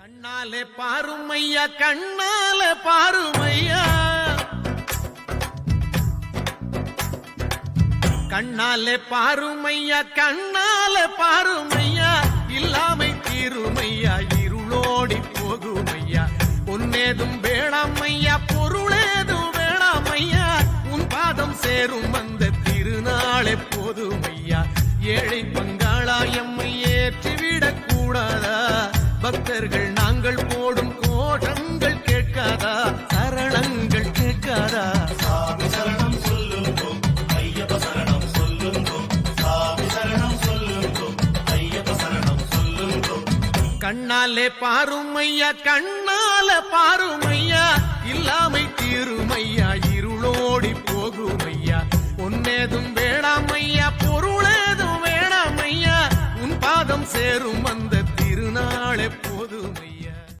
கண்ணாலே பாருமையா கண்ணாலே பாருமையா. கண்ணாலே பாருமையா கண்ணாலே பாருமையா. இல்லாமை தீருமையா இருளோடி போகுமையா. பொன்னேதும் வேளாமையா பொருளேதும் வேளாமையா உன் பாதம் சேரும் அந்த திருநாளே போதுமையா. ஏழை பங்காளாயம்மை ஏற்றி பக்தர்கள் நாங்கள் போடும் கோஷங்கள் கேட்காதா? சரணங்கள் கேட்காதா? கண்ணாலே பாருமையா கண்ணால பாருமையா இல்லாமை தீருமையா இருளோடி போகுமையா. பொன்னேதும் வேளாமையா பொருளேதும் வேணாமையா உன் பாதம் சேரும் அந்த திருநாளே